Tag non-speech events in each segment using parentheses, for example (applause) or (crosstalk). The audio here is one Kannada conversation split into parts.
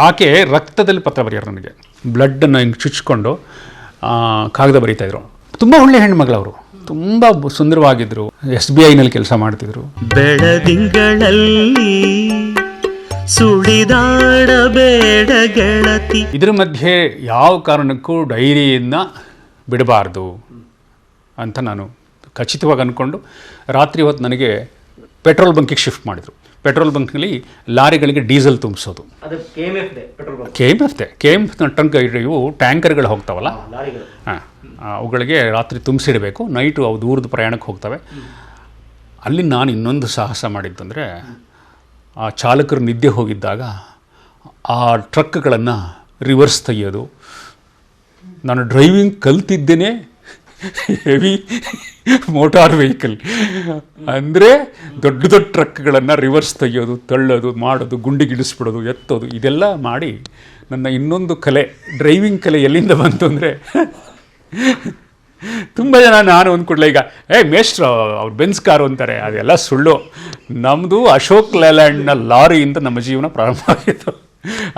ಆಕೆ ರಕ್ತದಲ್ಲಿ ಪತ್ರ ಬರೆಯೋರು ನನಗೆ ಬ್ಲಡ್ಡನ್ನು ಹಿಂಗೆ ಚುಚ್ಕೊಂಡು ಕಾಗದ ಬರೀತಾಯಿದ್ರು ತುಂಬ ಒಳ್ಳೆ ಹೆಣ್ಮಗಳವರು. ತುಂಬ ಸುಂದರವಾಗಿದ್ದರು ಎಸ್ ಬಿ ಐನಲ್ಲಿ ಕೆಲಸ ಮಾಡ್ತಿದ್ರು. ಬೆಳದಿಂಗಳಲ್ಲಿ ಸುಳಿದಾಡಬೇಡ ಗೆಳತಿ ಇದ್ರ ಮಧ್ಯೆ ಯಾವ ಕಾರಣಕ್ಕೂ ಡೈರಿಯನ್ನು ಬಿಡಬಾರ್ದು ಅಂತ ನಾನು ಖಚಿತವಾಗಿ ಅಂದ್ಕೊಂಡು ರಾತ್ರಿ ಹೊತ್ತು ನನಗೆ ಪೆಟ್ರೋಲ್ ಬಂಕಿಗೆ ಶಿಫ್ಟ್ ಮಾಡಿದರು. ಪೆಟ್ರೋಲ್ ಬಂಕ್ನಲ್ಲಿ ಲಾರಿಗಳಿಗೆ diesel ತುಂಬಿಸೋದು. K M F bunk. K M F tank ಇವು ಟ್ಯಾಂಕರ್ಗಳು ಹೋಗ್ತಾವಲ್ಲ? ಹಾಂ ಅವುಗಳಿಗೆ ರಾತ್ರಿ ತುಂಬಿಸಿಡಬೇಕು ನೈಟು ಅವು ದೂರದ ಪ್ರಯಾಣಕ್ಕೆ ಹೋಗ್ತವೆ. ಅಲ್ಲಿ ನಾನು ಇನ್ನೊಂದು ಸಾಹಸ ಮಾಡಿದ್ದಂದರೆ ಆ ಚಾಲಕರು ನಿದ್ದೆ ಹೋಗಿದ್ದಾಗ ಆ ಟ್ರಕ್ಗಳನ್ನು ರಿವರ್ಸ್ ತೆಗೆಯೋದು. ನಾನು ಡ್ರೈವಿಂಗ್ ಕಲ್ತಿದ್ದೇನೆ ಹೆವಿ ಮೋಟಾರ್ ವೆಹಿಕಲ್. ಅಂದರೆ ದೊಡ್ಡ ದೊಡ್ಡ ಟ್ರಕ್ಗಳನ್ನು ರಿವರ್ಸ್ ತೆಗೆಯೋದು, ತಳ್ಳೋದು, ಮಾಡೋದು ಗುಂಡಿಗಿಡಿಸ್ಬಿಡೋದು ಎತ್ತೋದು, ಇದೆಲ್ಲ ಮಾಡಿ ನನ್ನ ಇನ್ನೊಂದು ಕಲೆ, ಡ್ರೈವಿಂಗ್ ಕಲೆ ಎಲ್ಲಿಂದ ಬಂತು ಅಂದರೆ ತುಂಬ ಜನ ನಾನು ಅಂದ್ಕೊಡ್ಲೆ ಈಗ, ಏ ಮೇಷ್ಟ್ರು, ಅವ್ರು ಬೆನ್ಸ್ ಕಾರು ಅಂತಾರೆ, ಅದೆಲ್ಲ ಸುಳ್ಳು. ನಮ್ಮದು ಅಶೋಕ್ ಲೇಲ್ಯಾಂಡ್ನ ಲಾರಿಯಿಂದ ನಮ್ಮ ಜೀವನ ಪ್ರಾರಂಭ ಆಗಿತ್ತು.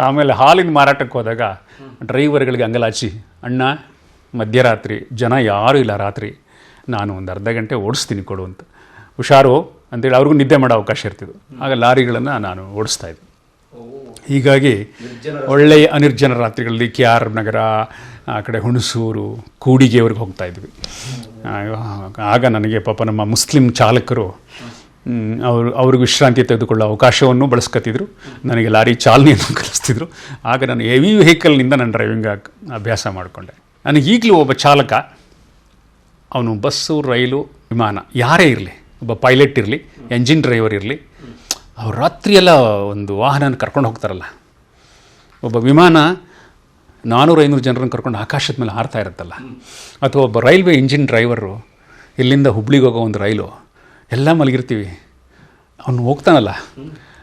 ಆಮೇಲೆ ಹಾಲಿನ ಮಾರಾಟಕ್ಕೆ ಹೋದಾಗ, ಡ್ರೈವರ್ಗಳಿಗೆ ಅಂಗಲಾಚಿ, ಅಣ್ಣ ಮಧ್ಯರಾತ್ರಿ, ಜನ ಯಾರೂ ಇಲ್ಲ ರಾತ್ರಿ. ನಾನು ಒಂದು ಅರ್ಧ ಗಂಟೆ ಓಡಿಸ್ತೀನಿ ಕೊಡು ಅಂತ. ಹುಷಾರು ಅಂತೇಳಿ ಅವ್ರಿಗೂ ನಿದ್ದೆ ಮಾಡೋ ಅವಕಾಶ ಇರ್ತಿದ್ದು ಆಗ ಲಾರಿಗಳನ್ನು ನಾನು ಓಡಿಸ್ತಾ ಇದ್ದೆ. ಹೀಗಾಗಿ ಒಳ್ಳೆಯ ಅನಿರ್ಜನ ರಾತ್ರಿಗಳಲ್ಲಿ ಕೆ ಆರ್ ನಗರ, ಆ ಕಡೆ ಹುಣಸೂರು, ಕೂಡಿಗೆವರೆಗೆ ಹೋಗ್ತಾ ಇದ್ವಿ. ಆಗ ನನಗೆ ಪಾಪ ನಮ್ಮ ಮುಸ್ಲಿಂ ಚಾಲಕರು ಅವರು, ಅವ್ರಿಗೆ ವಿಶ್ರಾಂತಿ ತೆಗೆದುಕೊಳ್ಳೋ ಅವಕಾಶವನ್ನು ಬಳಸ್ಕೊತಿದ್ರು ನನಗೆ ಲಾರಿ ಚಾಲನೆಯನ್ನು ಕಲಿಸ್ತಿದ್ರು. ಆಗ ನಾನು ಹೆವಿ ವೆಹಿಕಲ್ನಿಂದ ನಾನು ಡ್ರೈವಿಂಗ್ ಅಭ್ಯಾಸ ಮಾಡಿಕೊಂಡೆ. ನನಗೆ ಈಗಲೂ ಒಬ್ಬ ಚಾಲಕ, ಅವನು ಬಸ್ಸು, ರೈಲು, ವಿಮಾನ, ಯಾರೇ ಇರಲಿ, ಒಬ್ಬ ಪೈಲಟ್ ಇರಲಿ ಎಂಜಿನ್ ಡ್ರೈವರ್ ಇರಲಿ, ಅವ್ರು ರಾತ್ರಿಯೆಲ್ಲ ಒಂದು ವಾಹನನ ಕರ್ಕೊಂಡು ಹೋಗ್ತಾರಲ್ಲ. ಒಬ್ಬ ವಿಮಾನ ನಾನ್ನೂರು ಐನೂರು ಜನರನ್ನು ಕರ್ಕೊಂಡು ಆಕಾಶದ ಮೇಲೆ ಹಾರ್ತಾ ಇರುತ್ತಲ್ಲ. ಅಥವಾ ಒಬ್ಬ ರೈಲ್ವೆ ಇಂಜಿನ್ ಡ್ರೈವರು ಇಲ್ಲಿಂದ ಹುಬ್ಳಿಗೆ ಹೋಗೋ ಒಂದು ರೈಲು, ಎಲ್ಲ ಮಲಗಿರ್ತೀವಿ. ಅವನು ಹೋಗ್ತಾನಲ್ಲ.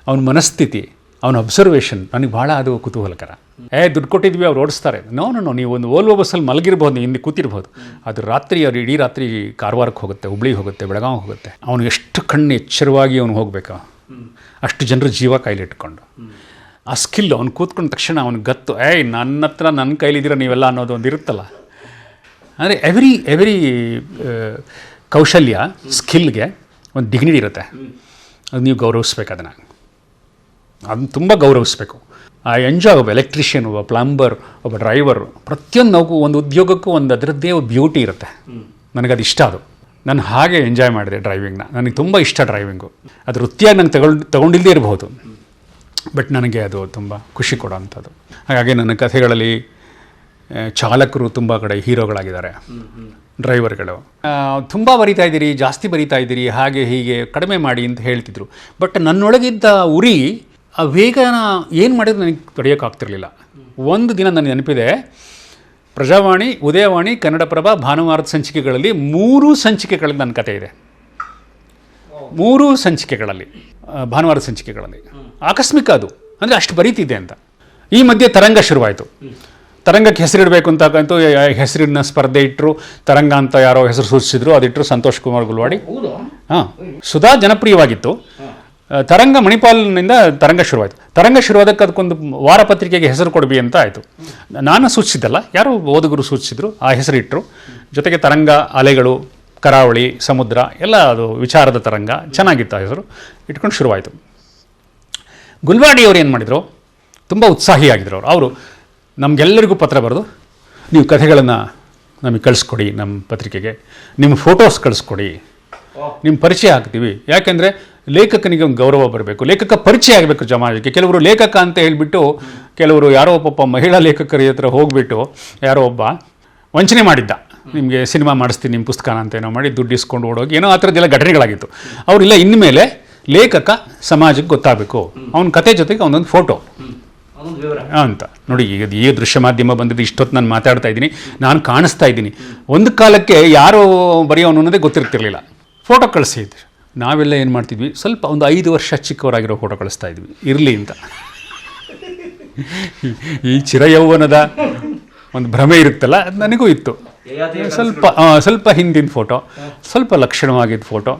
ಅವನ ಮನಸ್ಥಿತಿ, ಅವನ ಅಬ್ಸರ್ವೇಷನ್ ನನಗೆ ಭಾಳ ಅದು ಕುತೂಹಲಕರ. ಏ, ದುಡ್ಡು ಕೊಟ್ಟಿದ್ವಿ, ಅವ್ರು ಓಡಿಸ್ತಾರೆ. ನೋ ನೋ ನೀವು ಒಂದು ಓಲ್ವೋ ಬಸ್ಸಲ್ಲಿ ಮಲಗಿರ್ಬೋದು ಹಿಂದೆ ಕೂತಿರ್ಬೋದು. ಅದು ರಾತ್ರಿ, ಅವ್ರು ಇಡೀ ರಾತ್ರಿ ಕಾರವಾರಕ್ಕೆ ಹೋಗುತ್ತೆ, ಹುಬ್ಳಿಗೆ ಹೋಗುತ್ತೆ ಬೆಳಗಾವಿ ಹೋಗುತ್ತೆ. ಅವನು ಎಷ್ಟು ಕಣ್ಣು ಎಚ್ಚರವಾಗಿ ಅವನು ಹೋಗಬೇಕು. ಅಷ್ಟು ಜನರ ಜೀವ ಕೈಲಿಟ್ಕೊಂಡು ಆ ಸ್ಕಿಲ್ ಅವ್ನು ಕೂತ್ಕೊಂಡ ತಕ್ಷಣ ಅವ್ನಿಗೆ ಗತ್ತು, ಏಯ್, ನನ್ನ ಹತ್ರ ನನ್ನ ಕೈಲಿದ್ದೀರ ನೀವೆಲ್ಲ ಅನ್ನೋದು ಒಂದು ಇರುತ್ತಲ್ಲ? ಅಂದರೆ ಎವ್ರಿ ಎವ್ರಿ ಕೌಶಲ್ಯ ಸ್ಕಿಲ್ಗೆ ಒಂದು ಡಿಗ್ನಿಟಿ ಇರುತ್ತೆ. ಅದು ನೀವು ಗೌರವಿಸ್ಬೇಕು ಅದನ್ನು. ಅದನ್ನ ತುಂಬ ಗೌರವಿಸ್ಬೇಕು. ಆ ಎಂಜಾಯ್ ಒಬ್ಬ ಎಲೆಕ್ಟ್ರಿಷಿಯನ್ ಒಬ್ಬ ಪ್ಲಂಬರ್ ಒಬ್ಬ ಡ್ರೈವರ್ ಪ್ರತಿಯೊಂದು ನಾವು ಒಂದು ಉದ್ಯೋಗಕ್ಕೂ ಒಂದು ಅದರದ್ದೇ ಒಂದು ಬ್ಯೂಟಿ ಇರುತ್ತೆ. ನನಗದು ಇಷ್ಟ ಅದು. ನಾನು ಹಾಗೆ ಎಂಜಾಯ್ ಮಾಡಿದೆ ಡ್ರೈವಿಂಗ್ನ ನನಗೆ ತುಂಬ ಇಷ್ಟ ಡ್ರೈವಿಂಗು. ಅದು ವೃತ್ತಿಯಾಗಿ ನಂಗೆ ತಗೊಂಡು ತಗೊಂಡಿಲ್ಲದೇ ಇರಬಹುದು. ಬಟ್ ನನಗೆ ಅದು ತುಂಬ ಖುಷಿ ಕೊಡೋವಂಥದ್ದು ಹಾಗಾಗಿ ನನ್ನ ಕಥೆಗಳಲ್ಲಿ ಚಾಲಕರು ತುಂಬ ಕಡೆ ಹೀರೋಗಳಾಗಿದ್ದಾರೆ. ಡ್ರೈವರ್ಗಳು. ತುಂಬ ಬರಿತಾ ಇದ್ದೀರಿ ಜಾಸ್ತಿ ಬರಿತಾ ಇದ್ದೀರಿ ಹಾಗೆ ಹೀಗೆ ಕಡಿಮೆ ಮಾಡಿ ಅಂತ ಹೇಳ್ತಿದ್ರು. ಬಟ್ ನನ್ನೊಳಗಿದ್ದ ಉರಿ ಆ ವೇಗನ ಏನು ಮಾಡಿದ್ರು ನನಗೆ ತಡೆಯೋಕ್ಕಾಗ್ತಿರ್ಲಿಲ್ಲ. ಒಂದು ದಿನ ನನಗೆ ನೆನಪಿದೆ ಪ್ರಜಾವಾಣಿ ಉದಯವಾಣಿ ಕನ್ನಡಪ್ರಭ ಭಾನುವಾರದ ಸಂಚಿಕೆಗಳಲ್ಲಿ ಮೂರು ಸಂಚಿಕೆಗಳಲ್ಲಿ ನನ್ನ ಕತೆ ಇದೆ. ಮೂರು ಸಂಚಿಕೆಗಳಲ್ಲಿ ಭಾನುವಾರ ಭಾನುವಾರದ ಸಂಚಿಕೆಗಳಲ್ಲಿ. ಆಕಸ್ಮಿಕ ಅದು. ಅಂದರೆ ಅಷ್ಟು ಬರೀತಿದ್ದೆ ಅಂತ. ಈ ಮಧ್ಯೆ ತರಂಗ ಶುರುವಾಯಿತು. ತರಂಗಕ್ಕೆ ಹೆಸರಿಡಬೇಕು ಅಂತ ಅಂತೂ ಹೆಸರಿನ ಸ್ಪರ್ಧೆ ಇಟ್ಟರು ತರಂಗ ಅಂತ ಯಾರೋ ಹೆಸರು ಸೂಚಿಸಿದ್ರು ಅದಿಟ್ಟರು ಸಂತೋಷ್ ಕುಮಾರ್ ಗುಲ್ವಾಡಿ. ಹಾಂ. ಸುಧಾ ಜನಪ್ರಿಯವಾಗಿತ್ತು. ತರಂಗ ಮಣಿಪಾಲ್ನಿಂದ ತರಂಗ ಶುರುವಾಯಿತು. ತರಂಗ ಶುರುವಾದಕ್ಕೆ ಅದಕ್ಕೊಂದು ವಾರಪತ್ರಿಕೆಗೆ ಹೆಸರು ಕೊಡಬಿ ಅಂತ ಆಯಿತು. ನಾನು ಸೂಚಿಸಿದ್ದಲ್ಲ ಯಾರು ಓದುಗರು ಸೂಚಿಸಿದ್ರು ಆ ಹೆಸರು ಇಟ್ಟರು ಜೊತೆಗೆ ತರಂಗ ಅಲೆಗಳು ಕರಾವಳಿ ಸಮುದ್ರ ಎಲ್ಲ ಅದು ವಿಚಾರದ ತರಂಗ ಚೆನ್ನಾಗಿತ್ತು ಆ ಹೆಸರು. ಇಟ್ಕೊಂಡು ಶುರುವಾಯಿತು. ಗುಲ್ವಾಡಿ ಅವ್ರು ಏನು ಮಾಡಿದರು? ತುಂಬ ಉತ್ಸಾಹಿಯಾಗಿದ್ದರು ಅವರು. ಅವರು ನಮಗೆಲ್ಲರಿಗೂ ಪತ್ರ ಬರೆದು ನೀವು ಕಥೆಗಳನ್ನು ನಮಗೆ ಕಳಿಸ್ಕೊಡಿ ನಮ್ಮ ಪತ್ರಿಕೆಗೆ. ನಿಮ್ಮ ಫೋಟೋಸ್ ಕಳಿಸ್ಕೊಡಿ. ನಿಮ್ಮ ಪರಿಚಯ ಹಾಕ್ತೀವಿ. ಯಾಕೆಂದರೆ ಲೇಖಕನಿಗೆ ಒಂದು ಗೌರವ ಬರಬೇಕು. ಲೇಖಕ ಪರಿಚಯ ಆಗಬೇಕು ಸಮಾಜಕ್ಕೆ. ಕೆಲವರು ಲೇಖಕ ಅಂತ ಹೇಳಿಬಿಟ್ಟು ಕೆಲವರು ಯಾರೋ ಒಬ್ಬ ಮಹಿಳಾ ಲೇಖಕರ ಹತ್ರ ಹೋಗಿಬಿಟ್ಟು ಯಾರೋ ಒಬ್ಬ ವಂಚನೆ ಮಾಡಿದ್ದ. ನಿಮಗೆ ಸಿನಿಮಾ ಮಾಡಿಸ್ತೀನಿ ನಿಮ್ಮ ಪುಸ್ತಕ ಅಂತ ಏನೋ ಮಾಡಿ ದುಡ್ಡು ಇಸ್ಕೊಂಡು ಓಡೋಗಿ ಏನೋ ಆ ಥರದ್ದೆಲ್ಲ ಘಟನೆಗಳಾಗಿತ್ತು. ಅವರಿಲ್ಲ ಇನ್ಮೇಲೆ ಲೇಖಕ ಸಮಾಜಕ್ಕೆ ಗೊತ್ತಾಗಬೇಕು. ಅವನ ಕತೆ ಜೊತೆಗೆ ಅವನೊಂದು ಫೋಟೋ. ಅಂತ. ನೋಡಿ ಈಗ ಈ ದೃಶ್ಯ ಮಾಧ್ಯಮ ಬಂದಿದ್ದು ಇಷ್ಟೊತ್ತು ನಾನು ಮಾತಾಡ್ತಾ ಇದ್ದೀನಿ. ನಾನು ಕಾಣಿಸ್ತಾ ಇದ್ದೀನಿ. ಒಂದು ಕಾಲಕ್ಕೆ ಯಾರು ಬರೆಯೋನು ಅನ್ನೋದೇ ಗೊತ್ತಿರ್ತಿರ್ಲಿಲ್ಲ. ಫೋಟೋ ಕಳಿಸಿದ್ರು ನಾವೆಲ್ಲ ಏನು ಮಾಡ್ತಿದ್ವಿ? ಸ್ವಲ್ಪ ಒಂದು ಐದು ವರ್ಷ ಚಿಕ್ಕವರಾಗಿರೋ ಫೋಟೋ ಕಳಿಸ್ತಾ ಇದ್ವಿ. ಇರಲಿ ಅಂತ. ಈ ಚಿರಯೌವನದ ಒಂದು ಭ್ರಮೆ ಇರುತ್ತಲ್ಲ ಅದು ನನಗೂ ಇತ್ತು. ಸ್ವಲ್ಪ ಸ್ವಲ್ಪ ಹಿಂದಿನ ಫೋಟೋ ಸ್ವಲ್ಪ ಲಕ್ಷಣವಾಗಿದ್ದ ಫೋಟೋ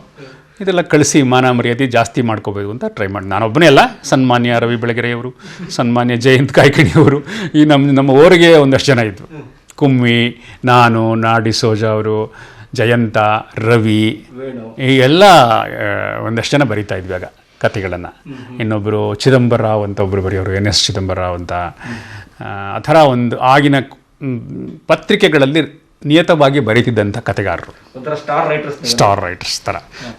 ಇದೆಲ್ಲ ಕಳಿಸಿ ಮಾನ ಮರ್ಯಾದೆ ಜಾಸ್ತಿ ಮಾಡ್ಕೋಬೇಕು ಅಂತ ಟ್ರೈ ಮಾಡಿ. ನಾನೊಬ್ಬನೇ ಅಲ್ಲ ಸನ್ಮಾನ್ಯ ರವಿ ಬೆಳಗೆರೆಯವರು ಸನ್ಮಾನ್ಯ ಜಯಂತ್ ಕಾಯ್ಕಿಣಿಯವರು ಈ ನಮ್ಮ ನಮ್ಮ ಊರಿಗೆ ಒಂದಷ್ಟು ಜನ ಇದ್ದರು ಕುಮ್ಮಿ ನಾನು ನಾಡಿ ಸೋಜಾ ಅವರು ಜಯಂತ ರವಿ ಈ ಎಲ್ಲ ಒಂದಷ್ಟು ಜನ ಬರೀತಾ ಇದ್ವಿ ಆಗ ಕಥೆಗಳನ್ನು. ಇನ್ನೊಬ್ಬರು ಚಿದಂಬರರಾವ್ ಅಂತ ಒಬ್ಬರು ಬರೆಯೋರು ಎನ್ ಎಸ್ ಚಿದಂಬರರಾವ್ ಅಂತ. ಆ, ಥರ ಒಂದು ಆಗಿನ ಪತ್ರಿಕೆಗಳಲ್ಲಿ ನಿಯತವಾಗಿ ಬರೀತಿದ್ದಂಥ ಕಥೆಗಾರರು. ಸ್ಟಾರ್ ರೈಟರ್ಸ್ ಸ್ಟಾರ್ ರೈಟರ್ಸ್ ಥರ.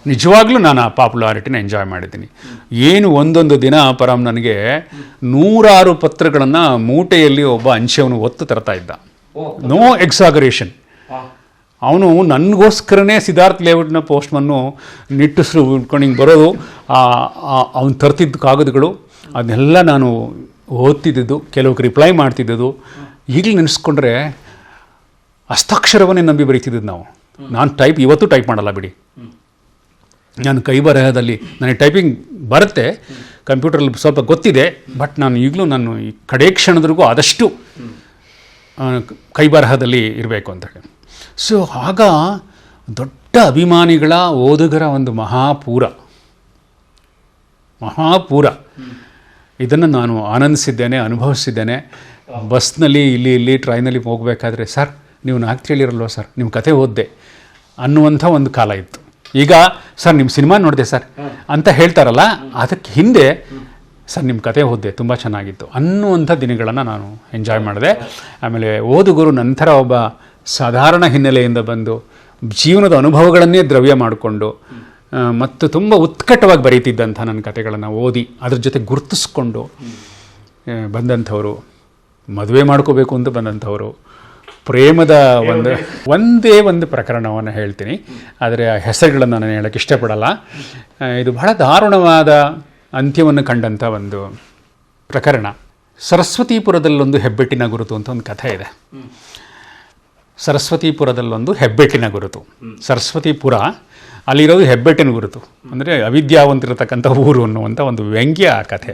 ನಿಜವಾಗ್ಲೂ ನಾನು ಆ ಪಾಪ್ಯುಲಾರಿಟಿನ ಎಂಜಾಯ್ ಮಾಡಿದ್ದೀನಿ. ಏನು ಒಂದೊಂದು ದಿನ ಪರಂ ನನಗೆ ನೂರಾರು ಪತ್ರಗಳನ್ನು ಮೂಟೆಯಲ್ಲಿ ಒಬ್ಬ ಅಂಚೆಯವನು ಒತ್ತು ತರ್ತಾ ಇದ್ದ. ನೋ ಎಕ್ಸಾಗರೇಷನ್ ಅವನು ನನಗೋಸ್ಕರನೇ ಸಿದ್ಧಾರ್ಥ್ ಲೇಔಟ್ನ ಪೋಸ್ಟ್ಮನ್ನು ನಿಟ್ಟುಸ್ರು ಉಟ್ಕೊಂಡು ಹಿಂಗೆ ಬರೋದು ಅವನು ತರ್ತಿದ್ದ ಕಾಗದಗಳು, ಅದನ್ನೆಲ್ಲ ನಾನು ಓದ್ತಿದ್ದಿದ್ದು ಕೆಲವಕ್ಕೆ ರಿಪ್ಲೈ ಮಾಡ್ತಿದ್ದದ್ದು. ಈಗಲೂ ನೆನೆಸ್ಕೊಂಡ್ರೆ ಹಸ್ತಾಕ್ಷರವನ್ನೇ ನಂಬಿ ಬರೀತಿದ್ದದ್ದು ನಾವು. ನಾನು ಟೈಪ್ ಇವತ್ತು ಟೈಪ್ ಮಾಡಲ್ಲ ಬಿಡಿ. ನಾನು ಕೈ ಬರಹದಲ್ಲಿ, ನನಗೆ ಟೈಪಿಂಗ್ ಬರುತ್ತೆ ಕಂಪ್ಯೂಟ್ರಲ್ಲಿ ಸ್ವಲ್ಪ ಗೊತ್ತಿದೆ, ಬಟ್ ನಾನು ಈಗಲೂ ನಾನು ಈ ಕಡೆ ಕ್ಷಣದವರೆಗೂ ಆದಷ್ಟು ಕೈ ಬರಹದಲ್ಲಿ ಇರಬೇಕು ಅಂತ ಹೇಳಿ. ಸೊ ಆಗ ದೊಡ್ಡ ಅಭಿಮಾನಿಗಳ ಓದುಗರ ಒಂದು ಮಹಾಪೂರ. ಮಹಾಪೂರ. ಇದನ್ನು ನಾನು ಆನಂದಿಸಿದ್ದೇನೆ ಅನುಭವಿಸಿದ್ದೇನೆ. ಬಸ್ನಲ್ಲಿ ಇಲ್ಲಿ ಇಲ್ಲಿ ಟ್ರೈನಲ್ಲಿ ಹೋಗಬೇಕಾದ್ರೆ ಸರ್ ನೀವು ನಾಲ್ಕು ಹೇಳಿರಲ್ವ ಸರ್? ನಿಮ್ಮ ಕತೆ ಓದ್ದೆ. ಅನ್ನುವಂಥ ಒಂದು ಕಾಲ ಇತ್ತು. ಈಗ ಸರ್ ನಿಮ್ಮ ಸಿನಿಮಾ ನೋಡಿದೆ ಸರ್? ಅಂತ ಹೇಳ್ತಾರಲ್ಲ ಅದಕ್ಕೆ ಹಿಂದೆ ಸರ್ ನಿಮ್ಮ ಕತೆ ಓದ್ದೆ ತುಂಬ ಚೆನ್ನಾಗಿತ್ತು. ಅನ್ನುವಂಥ ದಿನಗಳನ್ನು ನಾನು ಎಂಜಾಯ್ ಮಾಡಿದೆ. ಆಮೇಲೆ ಓದುಗರು ನಂತರ ಒಬ್ಬ ಸಾಧಾರಣ ಹಿನ್ನೆಲೆಯಿಂದ ಬಂದು ಜೀವನದ ಅನುಭವಗಳನ್ನೇ ದ್ರವ್ಯ ಮಾಡಿಕೊಂಡು ಮತ್ತು ತುಂಬ ಉತ್ಕಟವಾಗಿ ಬರೀತಿದ್ದಂಥ ನನ್ನ ಕತೆಗಳನ್ನು ಓದಿ ಅದ್ರ ಜೊತೆ ಗುರುತಿಸ್ಕೊಂಡು ಬಂದಂಥವರು, ಮದುವೆ ಮಾಡ್ಕೋಬೇಕು ಅಂತ ಬಂದಂಥವರು, ಪ್ರೇಮದ ಒಂದು ಒಂದೇ ಒಂದು ಪ್ರಕರಣವನ್ನು ಹೇಳ್ತೀನಿ. ಆದರೆ ಆ ಹೆಸರುಗಳನ್ನು ನಾನು ಹೇಳೋಕ್ಕೆ ಇಷ್ಟಪಡಲ್ಲ. ಇದು ಬಹಳ ದಾರುಣವಾದ ಅಂತ್ಯವನ್ನು ಕಂಡಂಥ ಒಂದು ಪ್ರಕರಣ. ಸರಸ್ವತಿಪುರದಲ್ಲೊಂದು ಹೆಬ್ಬೆಟ್ಟಿನ ಗುರುತು ಅಂತ ಒಂದು ಕಥೆ ಇದೆ. ಸರಸ್ವತಿಪುರದಲ್ಲೊಂದು ಹೆಬ್ಬೆಟ್ಟಿನ ಗುರುತು. ಸರಸ್ವತಿಪುರ, ಅಲ್ಲಿರೋದು ಹೆಬ್ಬೆಟ್ಟಿನ ಗುರುತು. ಅಂದರೆ ಅವಿದ್ಯಾವಂತಿರತಕ್ಕಂಥ ಊರು ಅನ್ನುವಂಥ ಒಂದು ವ್ಯಂಗ್ಯ ಆ ಕಥೆ.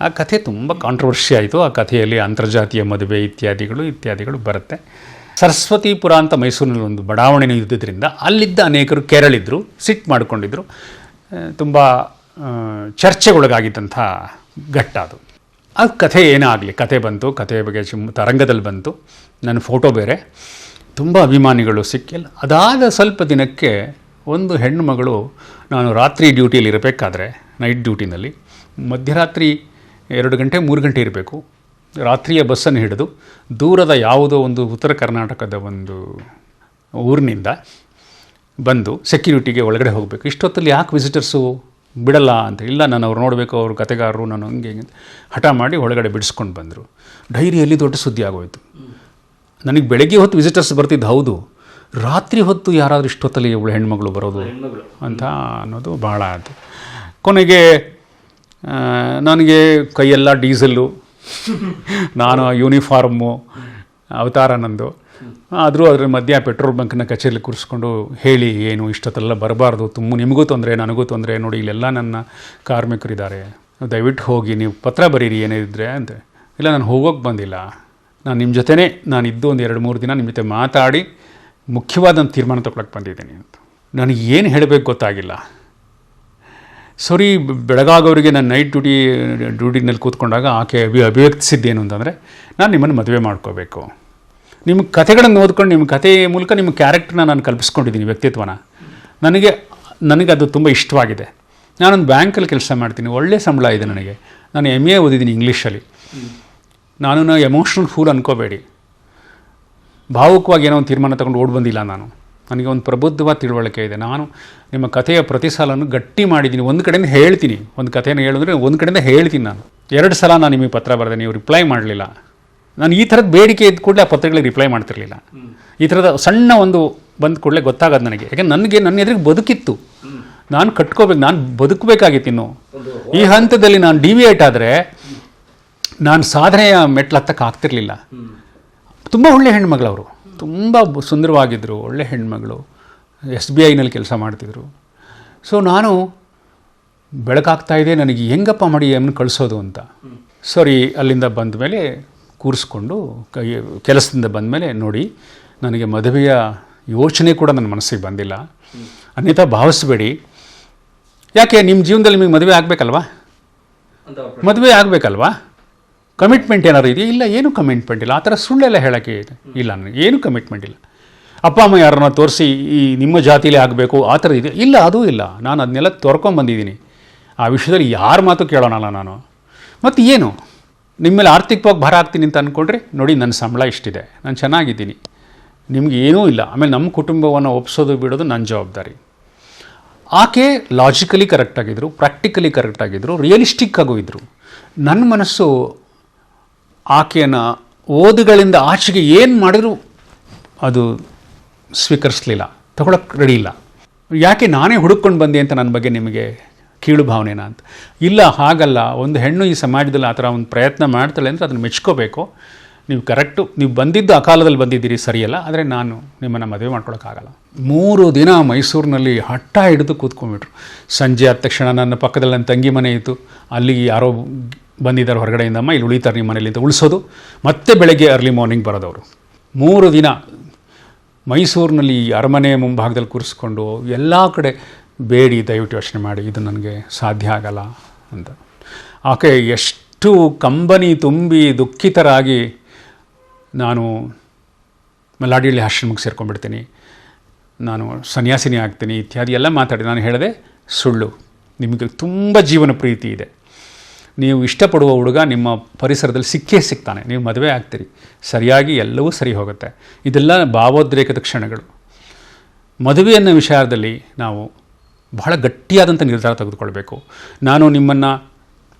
ಆ ಕಥೆ ತುಂಬ ಕಾಂಟ್ರವರ್ಷಿ ಆಯಿತು. ಆ ಕಥೆಯಲ್ಲಿ ಅಂತರ್ಜಾತೀಯ ಮದುವೆ ಇತ್ಯಾದಿಗಳು ಇತ್ಯಾದಿಗಳು ಬರುತ್ತೆ. ಸರಸ್ವತಿಪುರ ಅಂತ ಮೈಸೂರಿನಲ್ಲಿ ಒಂದು ಬಡಾವಣೆ ಇದ್ದಿದ್ದರಿಂದ ಅಲ್ಲಿದ್ದ ಅನೇಕರು ಕೆರಳಿದ್ರು ಸಿಟ್ ಮಾಡಿಕೊಂಡಿದ್ರು. ತುಂಬ ಚರ್ಚೆಗೊಳಗಾಗಿದ್ದಂಥ ಘಟ್ಟ ಅದು. ಅದು ಕಥೆ ಏನೇ ಆಗಲಿ ಕಥೆ ಬಂತು, ಕಥೆ ಬಗ್ಗೆ ಸುಮ್ಮ ತರಂಗದಲ್ಲಿ ಬಂತು. ನನ್ನ ಫೋಟೋ ಬೇರೆ. ತುಂಬ ಅಭಿಮಾನಿಗಳು ಸಿಕ್ಕಿಲ್ಲ. ಅದಾದ ಸ್ವಲ್ಪ ದಿನಕ್ಕೆ ಒಂದು ಹೆಣ್ಣು ಮಗಳು ನಾನು ರಾತ್ರಿ ಡ್ಯೂಟಿಯಲ್ಲಿ ಇರಬೇಕಾದ್ರೆ, ನೈಟ್ ಡ್ಯೂಟಿನಲ್ಲಿ, ಮಧ್ಯರಾತ್ರಿ ಎರಡು ಗಂಟೆ, ಮೂರು ಗಂಟೆ ಇರಬೇಕು. ರಾತ್ರಿಯ ಬಸ್ಸನ್ನು ಹಿಡಿದು ದೂರದ ಯಾವುದೋ ಒಂದು ಉತ್ತರ ಕರ್ನಾಟಕದ ಒಂದು ಊರಿನಿಂದ ಬಂದು ಸೆಕ್ಯೂರಿಟಿಗೆ ಒಳಗಡೆ ಹೋಗಬೇಕು. ಇಷ್ಟೊತ್ತಲ್ಲಿ ಯಾಕೆ ವಿಸಿಟರ್ಸು ಬಿಡಲ್ಲ ಅಂತ ಇಲ್ಲ, ನಾನು ಅವ್ರು ನೋಡಬೇಕು, ಅವ್ರ ಕತೆಗಾರರು, ನಾನು ಹಂಗೆ ಹಿಂಗೆ ಹಠ ಮಾಡಿ ಒಳಗಡೆ ಬಿಡಿಸ್ಕೊಂಡು ಬಂದರು. ಡೈರಿಯಲ್ಲಿ ದೊಡ್ಡ ಸುದ್ದಿ ಆಗೋಯ್ತು. ನನಗೆ ಬೆಳಗ್ಗೆ ಹೊತ್ತು ವಿಸಿಟರ್ಸ್ ಬರ್ತಿದ್ದು, ಹೌದು. ರಾತ್ರಿ ಹೊತ್ತು ಯಾರಾದರೂ ಇಷ್ಟೊತ್ತಲ್ಲಿ ಇವಳು ಹೆಣ್ಮಗಳು ಬರೋದು ಅಂತ ಅನ್ನೋದು ಭಾಳ ಆಯಿತು ಕೊನೆಗೆ ನನಗೆ ಕೈಯೆಲ್ಲ ಡೀಸೆಲ್ಲು, ನಾನು ಯೂನಿಫಾರ್ಮು ಅವತಾರ ನಂದು. ಆದರೂ ಅದರ ಮಧ್ಯ ಪೆಟ್ರೋಲ್ ಬಂಕ್ನ ಕಚೇರಿಲಿ ಕೂರಿಸ್ಕೊಂಡು ಹೇಳಿ, ಏನು ಇಷ್ಟೊತ್ತೆಲ್ಲ ಬರಬಾರ್ದು, ತುಂಬ, ನಿಮಗೂ ತೊಂದರೆ, ನನಗೂ ತೊಂದರೆ, ನೋಡಿ ಇಲ್ಲೆಲ್ಲ ನನ್ನ ಕಾರ್ಮಿಕರಿದ್ದಾರೆ. ದಯವಿಟ್ಟು ಹೋಗಿ, ನೀವು ಪತ್ರ ಬರೀರಿ ಏನಿದ್ರೆ ಅಂತ. ಇಲ್ಲ, ನಾನು ಹೋಗೋಕ್ಕೆ ಬಂದಿಲ್ಲ. ನಾನು ನಿಮ್ಮ ಜೊತೆನೇ, ನಾನು ಇದ್ದು ಒಂದು ಎರಡು, ಮೂರು ದಿನ ನಿಮ್ಮ ಜೊತೆ ಮಾತಾಡಿ ಮುಖ್ಯವಾದ ತೀರ್ಮಾನ ತೊಗೊಳಕ್ಕೆ ಬಂದಿದ್ದೀನಿ ಅಂತ. ನನಗೆ ಏನು ಹೇಳಬೇಕು ಗೊತ್ತಾಗಿಲ್ಲ. ಸರಿ, ಬೆಳಗಾಗೋರಿಗೆ ನಾನು ನೈಟ್ ಡ್ಯೂಟಿ, ಡ್ಯೂಟಿನಲ್ಲಿ ಕೂತ್ಕೊಂಡಾಗ ಆಕೆ ಅಭಿ, ಅಭಿವ್ಯಕ್ತಿಸಿದ್ದೇನು ಅಂತಂದರೆ, ನಾನು ನಿಮ್ಮನ್ನು ಮದುವೆ ಮಾಡ್ಕೋಬೇಕು. ನಿಮ್ಮ ಕಥೆಗಳನ್ನು ಓದ್ಕೊಂಡು ನಿಮ್ಮ ಕಥೆ ಮೂಲಕ ನಿಮ್ಮ ಕ್ಯಾರೆಕ್ಟರ್ನ ನಾನು ಕಲ್ಪಿಸ್ಕೊಂಡಿದ್ದೀನಿ ವ್ಯಕ್ತಿತ್ವನ. ನನಗೆ ನನಗೆ ಅದು ತುಂಬ ಇಷ್ಟವಾಗಿದೆ. ನಾನೊಂದು ಬ್ಯಾಂಕಲ್ಲಿ ಕೆಲಸ ಮಾಡ್ತೀನಿ. ಒಳ್ಳೆಯ ಸಂಬಳ ಇದೆ ನನಗೆ. ನಾನು ಎಂ ಎ ಓದಿದ್ದೀನಿ ಇಂಗ್ಲೀಷಲ್ಲಿ. ನಾನು ಎಮೋಷ್ನಲ್ ಫೂಲ್ ಅನ್ಕೋಬೇಡಿ. ಭಾವುಕವಾಗಿ ಏನೋ ಒಂದು ತೀರ್ಮಾನ ತಗೊಂಡು ಓಡ್ ಬಂದಿಲ್ಲ ನಾನು. ನನಗೆ ಒಂದು ಪ್ರಬುದ್ಧವಾದ ತಿಳುವಳಿಕೆ ಇದೆ. ನಾನು ನಿಮ್ಮ ಕಥೆಯ ಪ್ರತಿ ಸಾಲನ್ನು ಗಟ್ಟಿ ಮಾಡಿದ್ದೀನಿ. ಒಂದು ಕಡೆಯಿಂದ ಹೇಳ್ತೀನಿ. ಒಂದು ಕಥೆಯನ್ನು ಹೇಳಿದ್ರೆ ಒಂದು ಕಡೆಯಿಂದ ಹೇಳ್ತೀನಿ ನಾನು. ಎರಡು ಸಲ ನಾನು ನಿಮಗೆ ಪತ್ರ ಬರೆದೆ ನೀವು ರಿಪ್ಲೈ ಮಾಡಲಿಲ್ಲ. ನಾನು ಈ ಥರದ ಬೇಡಿಕೆ ಇದ್ದ ಕೂಡಲೇ ಆ ಪತ್ರಗಳಿಗೆ ರಿಪ್ಲೈ ಮಾಡ್ತಿರ್ಲಿಲ್ಲ. ಈ ಥರದ ಸಣ್ಣ ಒಂದು ಬಂದ ಕೂಡಲೇ ಗೊತ್ತಾಗೋದು ನನಗೆ. ಯಾಕೆ ನನಗೆ ನನ್ನ ಎದುರಿಗೆ ಬದುಕಿತ್ತು. ನಾನು ಕಟ್ಕೋಬೇಕು, ನಾನು ಬದುಕಬೇಕಾಗಿತ್ತು ಇನ್ನು. ಈ ಹಂತದಲ್ಲಿ ನಾನು ಡಿವಿಯೇಟ್ ಆದರೆ ನಾನು ಸಾಧನೆಯ ಮೆಟ್ಲು ಹತ್ತಕ್ಕೆ ಆಗ್ತಿರ್ಲಿಲ್ಲ. ತುಂಬ ಒಳ್ಳೆ ಹೆಣ್ಮಗಳವರು. ತುಂಬ ಸುಂದರವಾಗಿದ್ದರು ಒಳ್ಳೆ ಹೆಣ್ಮಗಳು. ಎಸ್ ಬಿ ಐನಲ್ಲಿ ಕೆಲಸ ಮಾಡ್ತಿದ್ರು. ಸೊ ನಾನು ಬೆಳಕಾಗ್ತಾ ಇದೆ, ನನಗೆ ಹೆಂಗಪ್ಪ ಮಾಡಿ ಏನು ಕಳಿಸೋದು ಅಂತ. ಸರಿ ಅಲ್ಲಿಂದ ಬಂದ ಮೇಲೆ ಕೂರಿಸ್ಕೊಂಡು ಕೆಲಸದಿಂದ ಬಂದ ಮೇಲೆ ನೋಡಿ, ನನಗೆ ಮದುವೆಯ ಯೋಚನೆ ಕೂಡ ನನ್ನ ಮನಸ್ಸಿಗೆ ಬಂದಿಲ್ಲ. ಅನ್ಯಥಾ ಭಾವಿಸ್ಬೇಡಿ. ಯಾಕೆ ನಿಮ್ಮ ಜೀವನದಲ್ಲಿ ನಿಮಗೆ ಮದುವೆ ಆಗಬೇಕಲ್ವಾ. ಮದುವೆ ಆಗಬೇಕಲ್ವಾ? ಕಮಿಟ್ಮೆಂಟ್ ಏನಾದ್ರು ಇದೆಯಾ? ಇಲ್ಲ, ಏನು ಕಮಿಟ್ಮೆಂಟ್ ಇಲ್ಲ. ಆ ಥರ ಸುಳ್ಳೆಲ್ಲ ಹೇಳೋಕ್ಕೆ ಇಲ್ಲ ನನಗೆ. ಏನು ಕಮಿಟ್ಮೆಂಟ್ ಇಲ್ಲ. ಅಪ್ಪ, ಅಮ್ಮ ಯಾರನ್ನ ತೋರಿಸಿ ಈ ನಿಮ್ಮ ಜಾತಿಯಲ್ಲಿ ಆಗಬೇಕು, ಆ ಥರ ಇದೆ ಇಲ್ಲ, ಅದೂ ಇಲ್ಲ. ನಾನು ಅದನ್ನೆಲ್ಲ ತೋರ್ಕೊಂಬಂದಿದ್ದೀನಿ. ಆ ವಿಷಯದಲ್ಲಿ ಯಾರ ಮಾತು ಕೇಳೋಣಲ್ಲ ನಾನು. ಮತ್ತು ಏನು? ನಿಮ್ಮ ಮೇಲೆ ಆರ್ಥಿಕವಾಗಿ ಭಾರ ಆಗ್ತೀನಿ ಅಂತ ಅಂದ್ಕೊಂಡ್ರೆ ನೋಡಿ ನನ್ನ ಸಂಬಳ ಇಷ್ಟಿದೆ. ನಾನು ಚೆನ್ನಾಗಿದ್ದೀನಿ. ನಿಮ್ಗೆ ಏನೂ ಇಲ್ಲ. ಆಮೇಲೆ ನಮ್ಮ ಕುಟುಂಬವನ್ನು ಒಪ್ಸೋದು ಬಿಡೋದು ನನ್ನ ಜವಾಬ್ದಾರಿ. ಆಕೆ ಲಾಜಿಕಲಿ ಕರೆಕ್ಟ್ ಆಗಿದ್ರು ಪ್ರಾಕ್ಟಿಕಲಿ ಕರೆಕ್ಟ್ ಆಗಿದ್ರು ರಿಯಲಿಸ್ಟಿಕ್ ಆಗೂ ಇದ್ದರು ನನ್ನ ಮನಸ್ಸು ಆಕೆಯನ್ನು ಓದುಗಳಿಂದ ಆಚೆಗೆ ಏನು ಮಾಡಿದ್ರು ಅದು ಸ್ವೀಕರಿಸಲಿಲ್ಲ. ತಗೊಳಕ್ಕೆ ರೆಡಿ ಇಲ್ಲ. ಯಾಕೆ ನಾನೇ ಹುಡುಕೊಂಡು ಬಂದೆ ಅಂತ ನನ್ನ ಬಗ್ಗೆ ನಿಮಗೆ ಕೀಳು ಭಾವನೆನಾ ಅಂತ. ಇಲ್ಲ, ಹಾಗಲ್ಲ. ಒಂದು ಹೆಣ್ಣು ಈ ಸಮಾಜದಲ್ಲಿ ಆ ಥರ ಒಂದು ಪ್ರಯತ್ನ ಮಾಡ್ತಾಳೆ ಅಂದರೆ ಅದನ್ನು ಮೆಚ್ಕೋಬೇಕು. ನೀವು ಕರೆಕ್ಟು, ನೀವು ಬಂದಿದ್ದು ಕಾಲದಲ್ಲಿ ಬಂದಿದ್ದೀರಿ, ಸರಿಯಲ್ಲ. ಆದರೆ ನಾನು ನಿಮ್ಮನ್ನು ಮದುವೆ ಮಾಡ್ಕೊಳಕ್ಕಾಗಲ್ಲ. ಮೂರು ದಿನ ಮೈಸೂರಿನಲ್ಲಿ ಹಟ್ಟ ಹಿಡಿದು ಕೂತ್ಕೊಂಡ್ಬಿಟ್ರು. ಸಂಜೆ ಆದ ತಕ್ಷಣ ನನ್ನ ಪಕ್ಕದಲ್ಲಿ ನನ್ನ ತಂಗಿ ಮನೆ ಇತ್ತು. ಅಲ್ಲಿ ಯಾರೋ ಬಂದಿದ್ದಾರೆ ಹೊರಗಡೆಯಿಂದಮ್ಮ ಇಲ್ಲಿ ಉಳಿತಾರೆ ನಿಮ್ಮ ಮನೇಲಿ ಅಂತ ಉಳಿಸೋದು. ಮತ್ತೆ ಬೆಳಗ್ಗೆ ಅರ್ಲಿ ಮಾರ್ನಿಂಗ್ ಬರೋದವರು. ಮೂರು ದಿನ ಮೈಸೂರಿನಲ್ಲಿ ಅರಮನೆ ಮುಂಭಾಗದಲ್ಲಿ ಕೂರಿಸ್ಕೊಂಡು ಎಲ್ಲ ಕಡೆ ಬೇಡಿ, ದಯವಿಟ್ಟು ಯೋಚನೆ ಮಾಡಿ, ಇದು ನನಗೆ ಸಾಧ್ಯ ಆಗಲ್ಲ ಅಂತ. ಆಕೆ ಎಷ್ಟು ಕಂಬನಿ ತುಂಬಿ ದುಃಖಿತರಾಗಿ ನಾನು ಮಲಾಡಿಯಲ್ಲಿ ಆಶ್ರಮಕ್ಕೆ ಸೇರ್ಕೊಂಡ್ಬಿಡ್ತೀನಿ, ನಾನು ಸನ್ಯಾಸಿನಿ ಆಗ್ತೀನಿ ಇತ್ಯಾದಿ ಎಲ್ಲ ಮಾತಾಡಿ, ನಾನು ಹೇಳಿದೆ ಸುಳ್ಳು. ನಿಮಗೆ ತುಂಬ ಜೀವನ ಪ್ರೀತಿ ಇದೆ. ನೀವು ಇಷ್ಟಪಡುವ ಹುಡುಗ ನಿಮ್ಮ ಪರಿಸರದಲ್ಲಿ ಸಿಕ್ಕೇ ಸಿಗ್ತಾನೆ. ನೀವು ಮದುವೆ ಆಗ್ತೀರಿ. ಸರಿಯಾಗಿ ಎಲ್ಲವೂ ಸರಿ ಹೋಗುತ್ತೆ. ಇದೆಲ್ಲ ಭಾವೋದ್ರೇಕದ ಕ್ಷಣಗಳು. ಮದುವೆಯನ್ನು ವಿಚಾರದಲ್ಲಿ ನಾವು ಬಹಳ ಗಟ್ಟಿಯಾದಂಥ ನಿರ್ಧಾರ ತೆಗೆದುಕೊಳ್ಬೇಕು. ನಾನು ನಿಮ್ಮನ್ನು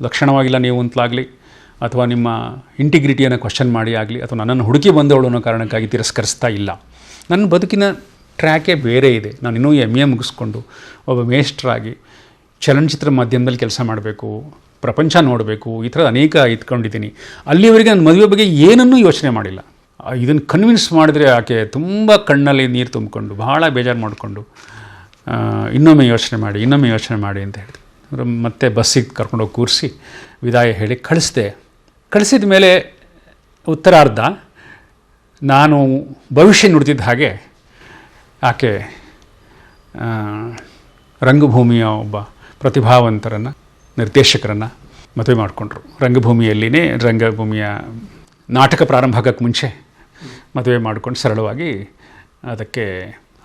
ಲಕ್ಷಣವಾಗಿಲ್ಲ, ನೀವು ಅಂತಲಾಗಲಿ, ಅಥವಾ ನಿಮ್ಮ ಇಂಟಿಗ್ರಿಟಿಯನ್ನು ಕ್ವಶನ್ ಮಾಡಿ ಆಗಲಿ, ಅಥವಾ ನನ್ನನ್ನು ಹುಡುಕಿ ಬಂದವಳು ಅನ್ನೋ ಕಾರಣಕ್ಕಾಗಿ ತಿರಸ್ಕರಿಸ್ತಾ ಇಲ್ಲ. ನನ್ನ ಬದುಕಿನ ಟ್ರ್ಯಾಕೇ ಬೇರೆ ಇದೆ. ನಾನು ಇನ್ನೂ ಎಂ ಎ ಮುಗಿಸ್ಕೊಂಡು ಒಬ್ಬ ಮೇಸ್ಟ್ರಾಗಿ ಚಲನಚಿತ್ರ ಮಾಧ್ಯಮದಲ್ಲಿ ಕೆಲಸ ಮಾಡಬೇಕು, ಪ್ರಪಂಚ ನೋಡಬೇಕು, ಈ ಥರದ ಅನೇಕ ಇಟ್ಕೊಂಡಿದ್ದೀನಿ ಅಲ್ಲಿವರೆಗೆ ನನ್ನ ಮದುವೆ ಬಗ್ಗೆ ಏನನ್ನೂ ಯೋಚನೆ ಮಾಡಿಲ್ಲ. ಇದನ್ನು ಕನ್ವಿನ್ಸ್ ಮಾಡಿದ್ರೆ ಆಕೆ ತುಂಬ ಕಣ್ಣಲ್ಲಿ ನೀರು ತುಂಬಿಕೊಂಡು, ಬಹಳ ಬೇಜಾರು ಮಾಡಿಕೊಂಡು ಇನ್ನೊಮ್ಮೆ ಯೋಚನೆ ಮಾಡಿ, ಇನ್ನೊಮ್ಮೆ ಯೋಚನೆ ಮಾಡಿ ಅಂತ ಹೇಳಿದೆ ಮತ್ತೆ ಬಸ್ಸಿಗೆ ಕರ್ಕೊಂಡೋಗಿ ಕೂರಿಸಿ ವಿದಾಯ ಹೇಳಿ ಕಳಿಸಿದೆ. ಕಳಿಸಿದ ಮೇಲೆ ಉತ್ತರಾರ್ಧ, ನಾನು ಭವಿಷ್ಯ ನುಡಿದಿದ್ದ ಹಾಗೆ ಆಕೆ ರಂಗಭೂಮಿಯ ಒಬ್ಬ ಪ್ರತಿಭಾವಂತರನ್ನು, ನಿರ್ದೇಶಕರನ್ನು ಮದುವೆ ಮಾಡಿಕೊಂಡ್ರು. ರಂಗಭೂಮಿಯಲ್ಲಿನೇ ರಂಗಭೂಮಿಯ ನಾಟಕ ಪ್ರಾರಂಭ ಆಗೋಕ್ಕೆ ಮುಂಚೆ ಮದುವೆ ಮಾಡ್ಕೊಂಡು ಸರಳವಾಗಿ ಅದಕ್ಕೆ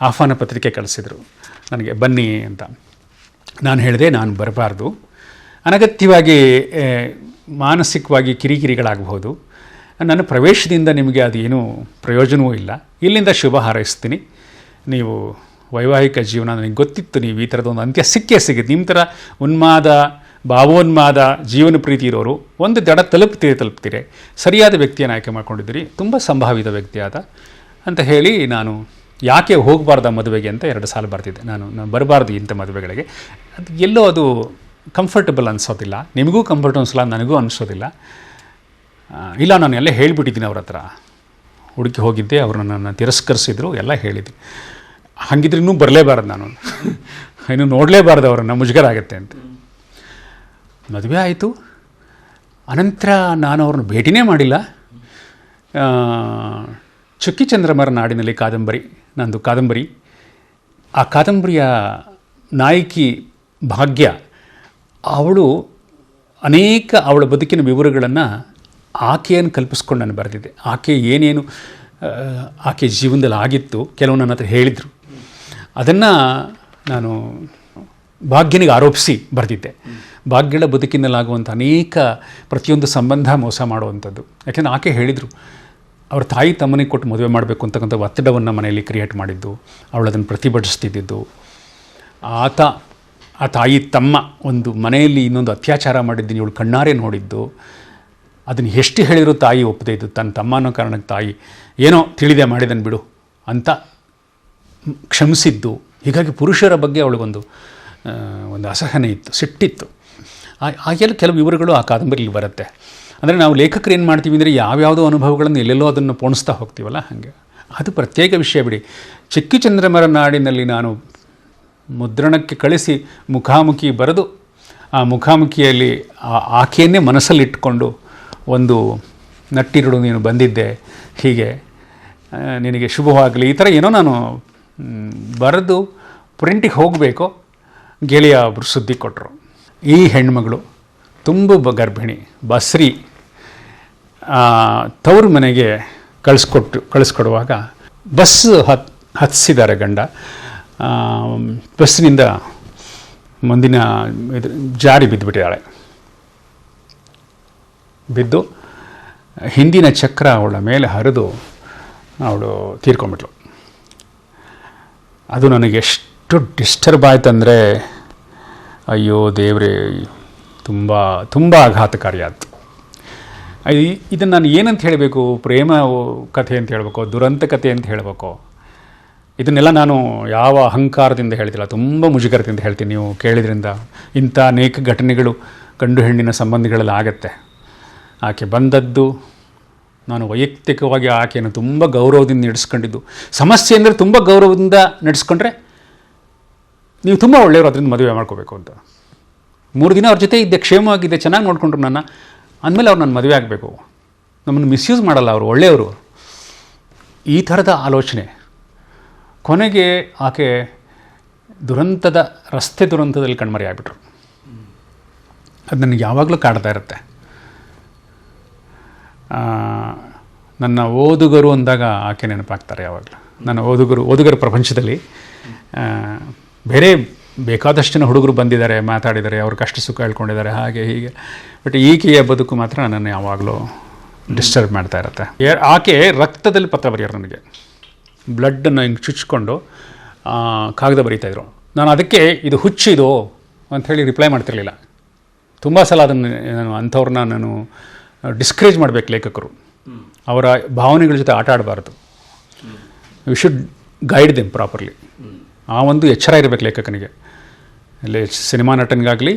ಆಹ್ವಾನ ಪತ್ರಿಕೆ ಕಳಿಸಿದರು. ನನಗೆ ಬನ್ನಿ ಅಂತ. ನಾನು ಹೇಳಿದೆ ನಾನು ಬರಬಾರ್ದು. ಅನಗತ್ಯವಾಗಿ ಮಾನಸಿಕವಾಗಿ ಕಿರಿಕಿರಿಗಳಾಗಬಹುದು. ನನ್ನ ಪ್ರವೇಶದಿಂದ ನಿಮಗೆ ಅದೇನು ಪ್ರಯೋಜನವೂ ಇಲ್ಲ. ಇಲ್ಲಿಂದ ಶುಭ ಹಾರೈಸ್ತೀನಿ. ನೀವು ವೈವಾಹಿಕ ಜೀವನ ನನಗೆ ಗೊತ್ತಿತ್ತು, ನೀವು ಈ ಥರದ ಒಂದು ಅಂತ್ಯ ಸಿಕ್ಕೇ ಸಿಗುತ್ತೆ ನಿಮ್ಮ ಥರ ಉನ್ಮಾದ, ಭಾವೋನ್ಮಾದ ಜೀವನ ಪ್ರೀತಿ ಇರೋರು ಒಂದು ದಡ ತಲುಪ್ತೀರಿ ತಲುಪ್ತೀರಿ. ಸರಿಯಾದ ವ್ಯಕ್ತಿಯನ್ನು ಆಯ್ಕೆ ಮಾಡ್ಕೊಂಡಿದ್ದೀರಿ. ತುಂಬ ಸಂಭಾವಿತ ವ್ಯಕ್ತಿ ಆದ ಅಂತ ಹೇಳಿ ನಾನು ಯಾಕೆ ಹೋಗಬಾರ್ದು ಮದುವೆಗೆ ಅಂತ ಎರಡು ಸಾಲ ಬರ್ತಿದ್ದೆ ನಾನು ನಾನು ಬರಬಾರ್ದು ಇಂಥ ಮದುವೆಗಳಿಗೆ. ಅದು ಎಲ್ಲೋ ಅದು ಕಂಫರ್ಟಬಲ್ ಅನಿಸೋದಿಲ್ಲ. ನಿಮಗೂ ಕಂಫರ್ಟ್ ಅನಿಸಲ್ಲ, ನನಗೂ ಅನಿಸೋದಿಲ್ಲ. ಇಲ್ಲ, ನಾನು ಎಲ್ಲ ಹೇಳಿಬಿಟ್ಟಿದ್ದೀನಿ ಅವ್ರ ಹತ್ರ. ಹುಡುಕಿ ಹೋಗಿದ್ದೆ ಅವರು ನನ್ನನ್ನು ತಿರಸ್ಕರಿಸಿದ್ರು, ಎಲ್ಲ ಹೇಳಿದ್ದೆ. ಹಾಗಿದ್ರೆ ಇನ್ನೂ ಬರಲೇಬಾರ್ದು ನಾನು. (laughs) ಇನ್ನು ನೋಡಲೇಬಾರ್ದು ಅವ್ರನ್ನ ಮುಜುಗರ ಆಗುತ್ತೆ ಅಂತ. ಮದುವೆ ಆಯಿತು. ಅನಂತರ ನಾನು ಅವ್ರನ್ನ ಭೇಟಿನೇ ಮಾಡಿಲ್ಲ. ಚುಕ್ಕಿ ಚಂದ್ರಮರ ನಾಡಿನಲ್ಲಿ ಕಾದಂಬರಿ, ನಂದು ಕಾದಂಬರಿ. ಆ ಕಾದಂಬರಿಯ ನಾಯಕಿ ಭಾಗ್ಯ, ಅವಳು ಅನೇಕ ಅವಳ ಬದುಕಿನ ವಿವರಗಳನ್ನು ಆಕೆಯನ್ನು ಕಲ್ಪಿಸ್ಕೊಂಡು ನಾನು ಬರೆದಿದ್ದೆ. ಆಕೆ ಏನೇನು ಆಕೆ ಜೀವನದಲ್ಲಿ ಆಗಿತ್ತು ಕೆಲವು ನನ್ನ ಹತ್ರ ಹೇಳಿದರು. ಅದನ್ನು ನಾನು ಭಾಗ್ಯನಿಗೆ ಆರೋಪಿಸಿ ಬರೆದಿದ್ದೆ. ಭಾಗ್ಯಳ ಬದುಕಿನಲ್ಲಾಗುವಂಥ ಅನೇಕ ಪ್ರತಿಯೊಂದು ಸಂಬಂಧ ಮೋಸ ಮಾಡುವಂಥದ್ದು. ಯಾಕೆಂದರೆ ಆಕೆ ಹೇಳಿದರು ಅವ್ರ ತಾಯಿ ತಮ್ಮನಿಗೆ ಕೊಟ್ಟು ಮದುವೆ ಮಾಡಬೇಕು ಅಂತಕ್ಕಂಥ ಒತ್ತಡವನ್ನು ಮನೆಯಲ್ಲಿ ಕ್ರಿಯೇಟ್ ಮಾಡಿದ್ದು ಅವಳು ಅದನ್ನು ಪ್ರತಿಭಟಿಸ್ತಿದ್ದಿದ್ದು. ಆತ, ಆ ತಾಯಿ ತಮ್ಮ ಒಂದು ಮನೆಯಲ್ಲಿ ಇನ್ನೊಂದು ಅತ್ಯಾಚಾರ ಮಾಡಿದ್ದೀನಿ ಇವಳು ಕಣ್ಣಾರೆ ನೋಡಿದ್ದು. ಅದನ್ನು ಎಷ್ಟು ಹೇಳಿದರೂ ತಾಯಿ ಒಪ್ಪದೆ ಇದ್ದು, ತನ್ನ ತಮ್ಮ ಅನ್ನೋ ಕಾರಣಕ್ಕೆ ತಾಯಿ ಏನೋ ತಿಳಿದೆ ಮಾಡಿದನ್ ಬಿಡು ಅಂತ ಕ್ಷಮಿಸಿದ್ದು. ಹೀಗಾಗಿ ಪುರುಷರ ಬಗ್ಗೆ ಅವಳಿಗೊಂದು ಒಂದು ಅಸಹನೆ ಇತ್ತು, ಸಿಟ್ಟಿತ್ತು. ಆ- ಹಾಗೆಲ್ಲ ಕೆಲವು ವಿವರಗಳು ಆ ಕಾದಂಬರಿಲಿ ಬರುತ್ತೆ. ಅಂದರೆ ನಾವು ಲೇಖಕರು ಏನು ಮಾಡ್ತೀವಿ ಅಂದರೆ ಯಾವ್ಯಾವುದೋ ಅನುಭವಗಳನ್ನು ಎಲ್ಲೆಲ್ಲೋ ಅದನ್ನು ಪೋಣಿಸ್ತಾ ಹೋಗ್ತೀವಲ್ಲ ಹಾಗೆ. ಅದು ಪ್ರತ್ಯೇಕ ವಿಷಯ ಬಿಡಿ. ಚಿಕ್ಕಿ ಚಂದ್ರಮರ ನಾಡಿನಲ್ಲಿ ನಾನು ಮುದ್ರಣಕ್ಕೆ ಕಳಿಸಿ ಮುಖಾಮುಖಿ ಬರೆದು ಆ ಮುಖಾಮುಖಿಯಲ್ಲಿ ಆ ಆಕೆಯನ್ನೇ ಮನಸ್ಸಲ್ಲಿಟ್ಟುಕೊಂಡು ಒಂದು ನಟ್ಟಿರುಳು ನೀನು ಬಂದಿದ್ದೆ, ಹೀಗೆ ನಿನಗೆ ಶುಭವಾಗಲಿ. ಈ ಥರ ಏನೋ ನಾನು ಬರೆದು ಪ್ರಿಂಟಿಗೆ ಹೋಗಬೇಕು, ಗೆಳೆಯ ಒಬ್ಬರು ಸುದ್ದಿ ಕೊಟ್ಟರು ಈ ಹೆಣ್ಮಗಳು ತುಂಬ ಗರ್ಭಿಣಿ, ಬಸ್ರಿ ತವ್ರ ಮನೆಗೆ ಕಳಿಸ್ಕೊಟ್ಟು, ಕಳಿಸ್ಕೊಡುವಾಗ ಬಸ್ ಹತ್ ಹತ್ತಿಸಿದ್ದಾರೆ ಗಂಡ. ಬಸ್ಸಿನಿಂದ ಮುಂದಿನ ಇದು, ಜಾರಿ ಬಿದ್ದುಬಿಟ್ಟಿದ್ದಾಳೆ ಬಿದ್ದು ಹಿಂದಿನ ಚಕ್ರ ಅವಳ ಮೇಲೆ ಹರಿದು ಅವಳು ತೀರ್ಕೊಂಬಿಟ್ಲು ಅದು ನನಗೆ ಎಷ್ಟು ಡಿಸ್ಟರ್ಬ್ ಆಯ್ತಂದರೆ, ಅಯ್ಯೋ ದೇವರೇ, ತುಂಬ ತುಂಬ ಆಘಾತಕಾರಿಯಾಯಿತು ಇದನ್ನು ನಾನು ಏನಂತ ಹೇಳಬೇಕು? ಪ್ರೇಮ ಕಥೆ ಅಂತ ಹೇಳಬೇಕು, ದುರಂತ ಕಥೆ ಅಂತ ಹೇಳಬೇಕು? ಇದನ್ನೆಲ್ಲ ನಾನು ಯಾವ ಅಹಂಕಾರದಿಂದ ಹೇಳ್ತಿಲ್ಲ ತುಂಬ ಮುಜುಗರದಿಂದ ಹೇಳ್ತೀನಿ ನೀವು ಕೇಳಿದ್ರಿಂದ. ಇಂಥ ಅನೇಕ ಘಟನೆಗಳು ಗಂಡು ಹೆಣ್ಣಿನ ಸಂಬಂಧಗಳಲ್ಲಿ ಆಗತ್ತೆ. ಆಕೆ ಬಂದದ್ದು, ನಾನು ವೈಯಕ್ತಿಕವಾಗಿ ಆಕೆಯನ್ನು ತುಂಬ ಗೌರವದಿಂದ ನಡೆಸ್ಕೊಂಡಿದ್ದು. ಸಮಸ್ಯೆ ಅಂದರೆ ತುಂಬ ಗೌರವದಿಂದ ನಡೆಸ್ಕೊಂಡ್ರೆ ನೀವು ತುಂಬ ಒಳ್ಳೆಯವರು, ಅದರಿಂದ ಮದುವೆ ಮಾಡ್ಕೋಬೇಕು ಅಂತ. ಮೂರು ದಿನ ಅವ್ರ ಜೊತೆ ಇದ್ದೆ ಕ್ಷೇಮವಾಗಿದ್ದೆ ಚೆನ್ನಾಗಿ ನೋಡಿಕೊಂಡ್ರು ನನ್ನ. ಅಂದಮೇಲೆ ಅವ್ರು ನನ್ನ ಮದುವೆ ಆಗಬೇಕು. ನಮ್ಮನ್ನು ಮಿಸ್ಯೂಸ್ ಮಾಡಲ್ಲ ಅವರು, ಒಳ್ಳೆಯವರು. ಈ ಥರದ ಆಲೋಚನೆ. ಕೊನೆಗೆ ಆಕೆ ದುರಂತದ, ರಸ್ತೆ ದುರಂತದಲ್ಲಿ ಕಣ್ಮರೆ ಆಗಿಬಿಟ್ರು. ಅದು ನನಗೆ ಯಾವಾಗಲೂ ಕಾಡ್ತಾ ಇರುತ್ತೆ. ನನ್ನ ಓದುಗರು ಅಂದಾಗ ಆಕೆ ನೆನಪಾಗ್ತಾರೆ ಯಾವಾಗಲೂ. ನನ್ನ ಓದುಗರು, ಓದುಗರ ಪ್ರಪಂಚದಲ್ಲಿ ಬೇರೆ ಬೇಕಾದಷ್ಟು ಜನ ಹುಡುಗರು ಬಂದಿದ್ದಾರೆ, ಮಾತಾಡಿದ್ದಾರೆ ಅವ್ರ ಕಷ್ಟ ಸುಖ ಹೇಳ್ಕೊಂಡಿದ್ದಾರೆ, ಹಾಗೆ ಹೀಗೆ. ಬಟ್ ಈಕೆಯ ಬದುಕು ಮಾತ್ರ ನನ್ನ ಯಾವಾಗಲೂ ಡಿಸ್ಟರ್ಬ್ ಮಾಡ್ತಾ ಇರುತ್ತೆ. ಆಕೆ ರಕ್ತದಲ್ಲಿ ಪತ್ರ ಬರೆಯೋರು ನನಗೆ. ಬ್ಲಡ್ಡನ್ನು ಹಿಂಗೆ ಚುಚ್ಕೊಂಡು ಕಾಗದ ಬರೀತಾಯಿದ್ರು ನಾನು ಅದಕ್ಕೆ, ಇದು ಹುಚ್ಚಿದು ಅಂಥೇಳಿ ರಿಪ್ಲೈ ಮಾಡ್ತಿರಲಿಲ್ಲ. ತುಂಬ ಸಲ ಅದನ್ನು ನಾನು, ಅಂಥವ್ರನ್ನ ನಾನು ಡಿಸ್ಕರೇಜ್ ಮಾಡಬೇಕು ಲೇಖಕರು. ಅವರ ಭಾವನೆಗಳ ಜೊತೆ ಆಟ ಆಡಬಾರ್ದು. We should guide them properly ಆ ಒಂದು ಎಚ್ಚರ ಇರಬೇಕು ಲೇಖಕನಿಗೆ. ಇಲ್ಲಿ ಸಿನಿಮಾ ನಟನಿಗಾಗಲಿ